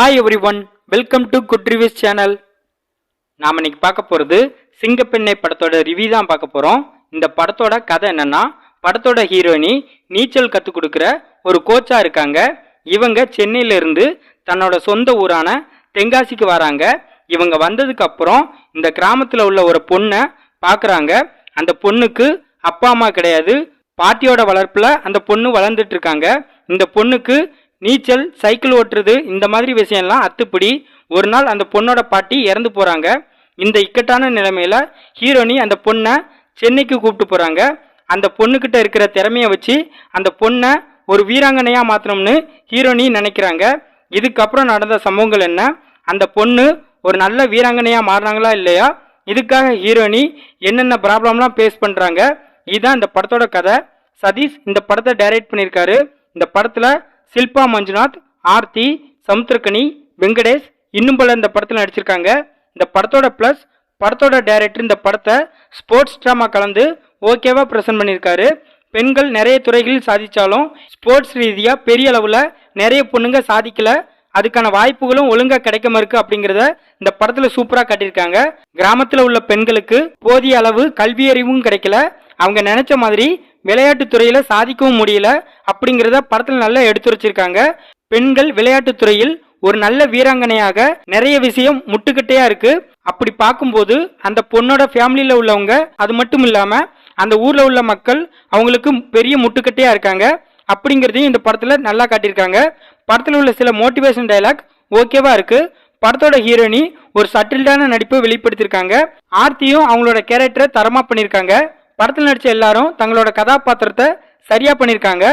Hi everyone welcome to good reviews channel நாம் இன்னைக்கு பார்க்க போகிறது சிங்கப்பெண்ணை படத்தோட ரிவ்யூ தான் பார்க்க போகிறோம் இந்த படத்தோட கதை என்னென்னா படத்தோட ஹீரோயினி நீச்சல் கற்றுக் கொடுக்குற ஒரு கோச்சாக இருக்காங்க. இவங்க சென்னையிலேருந்து தன்னோட சொந்த ஊரான தென்காசிக்கு வராங்க. இவங்க வந்ததுக்கு அப்புறம் இந்த கிராமத்தில் உள்ள ஒரு பொண்ணை பார்க்குறாங்க. அந்த பொண்ணுக்கு அப்பா அம்மா கிடையாது. பாட்டியோட வளர்ப்பில் அந்த பொண்ணு வளர்ந்துட்டு இருக்காங்க. இந்த பொண்ணுக்கு நீச்சல் சைக்கிள் ஓட்டுறது இந்த மாதிரி விஷயம்லாம் அத்துப்படி ஒரு நாள் அந்த பொண்ணோட பாட்டி இறந்து போகிறாங்க இந்த இக்கட்டான நிலைமையில் ஹீரோனி அந்த பொண்ணை சென்னைக்கு கூப்பிட்டு போகிறாங்க அந்த பொண்ணுக்கிட்ட இருக்கிற திறமைய வச்சு அந்த பொண்ணை ஒரு வீராங்கனையாக மாற்றணும்னு ஹீரோனி நினைக்கிறாங்க. இதுக்கப்புறம் நடந்த சம்பவங்கள் என்ன? அந்த பொண்ணு ஒரு நல்ல வீராங்கனையாக மாறினாங்களா இல்லையா? இதுக்காக ஹீரோனி என்னென்ன ப்ராப்ளம்லாம் ஃபேஸ் பண்ணுறாங்க இதுதான் இந்த படத்தோட கதை. சதீஷ் இந்த படத்தை டைரக்ட் பண்ணியிருக்காரு. இந்த படத்தில் சில்பா மஞ்சுநாத் ஆர்த்தி சமுத்திரக்கனி வெங்கடேஷ் இன்னும் பல இந்த படத்தில் நடிச்சிருக்காங்க. இந்த படத்தோட ப்ளஸ் படத்தோட டைரக்டர் இந்த படத்தை ஸ்போர்ட்ஸ் ட்ராமா கலந்து ஓகேவாக ப்ரெசென்ட் பண்ணியிருக்காரு. பெண்கள் நிறைய துறைகளில் சாதித்தாலும் ஸ்போர்ட்ஸ் ரீதியாக பெரிய அளவில் நிறைய பொண்ணுங்க சாதிக்கல. அதுக்கான வாய்ப்புகளும் ஒழுங்காக கிடைக்காம இருக்கு அப்படிங்கிறத இந்த படத்தில் சூப்பராக காட்டியிருக்காங்க. கிராமத்தில் உள்ள பெண்களுக்கு போதிய அளவு கல்வி அறிவும் கிடைக்கல. அவங்க நினைச்ச மாதிரி விளையாட்டு துறையில சாதிக்கவும் முடியல அப்படிங்கிறத படத்துல நல்லா எடுத்துரைச்சிருக்காங்க. பெண்கள் விளையாட்டு துறையில் ஒரு நல்ல வீராங்கனையாக நிறைய விஷயம் முட்டுக்கட்டையா இருக்கு. அப்படி பார்க்கும்போது அந்த பொண்ணோட ஃபேமிலியில உள்ளவங்க அது மட்டும் இல்லாம அந்த ஊர்ல உள்ள மக்கள் அவங்களுக்கு பெரிய முட்டுக்கட்டையா இருக்காங்க. அப்படிங்கிறதையும் இந்த படத்துல நல்லா காட்டியிருக்காங்க. படத்துல உள்ள சில மோட்டிவேஷன் டயலாக் ஓகேவா இருக்கு. படத்தோட ஹீரோயினி ஒரு சட்டில்டான நடிப்பை வெளிப்படுத்தியிருக்காங்க. ஆர்த்தியும் அவங்களோட கேரக்டரை தரமா பண்ணியிருக்காங்க. படத்தில் நடித்த எல்லாரும் தங்களோட கதாபாத்திரத்தை சரியாக பண்ணியிருக்காங்க.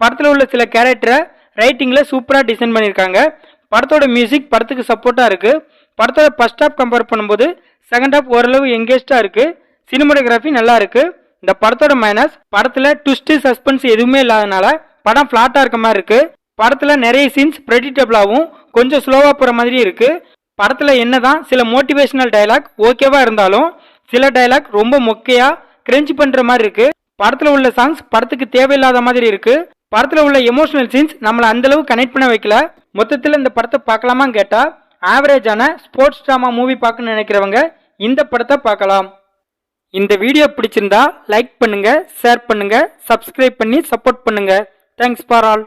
படத்தில் உள்ள சில கேரக்டரை ரைட்டிங்கில் சூப்பராக டிசைன் பண்ணியிருக்காங்க. படத்தோட மியூசிக் படத்துக்கு சப்போர்ட்டாக இருக்குது படத்தோட ஃபஸ்ட் ஹாப் கம்பேர் பண்ணும்போது செகண்ட் ஹாப் ஓரளவு எங்கேஜாக இருக்குது சினிமோட்டோகிராஃபி நல்லா இருக்குது இந்த படத்தோட மைனஸ் படத்தில் ட்விஸ்ட்டு சஸ்பென்ஸ் எதுவுமே இல்லாதனால படம் ஃப்ளாட்டாக இருக்க மாதிரி இருக்குது படத்தில் நிறைய சீன்ஸ் ப்ரெடிக்டபிளாகவும் கொஞ்சம் ஸ்லோவாக போகிற மாதிரி படத்தில் என்ன என்னதான் சில மோட்டிவேஷனல் டயலாக் ஓகேவாக இருந்தாலும் சில டயலாக் ரொம்ப மொக்கையாக கிரெஞ்ச் பண்ற மாதிரி இருக்கு. படத்துல உள்ள சாங்ஸ் படத்துக்கு தேவையில்லாத மாதிரி இருக்கு. படத்துல உள்ள எமோஷனல் சீன்ஸ் நம்மளை அந்த அளவு கனெக்ட் பண்ண வைக்கல. மொத்தத்தில் இந்த படத்தை பார்க்கலாமான்னு கேட்டா ஆவரேஜான ஸ்போர்ட்ஸ் ட்ராமா மூவி பார்க்கணும்னு நினைக்கிறவங்க இந்த படத்தை பார்க்கலாம். இந்த வீடியோ பிடிச்சிருந்தா லைக் பண்ணுங்க ஷேர் பண்ணுங்க சப்ஸ்கிரைப் பண்ணி சப்போர்ட் பண்ணுங்க. Thanks for all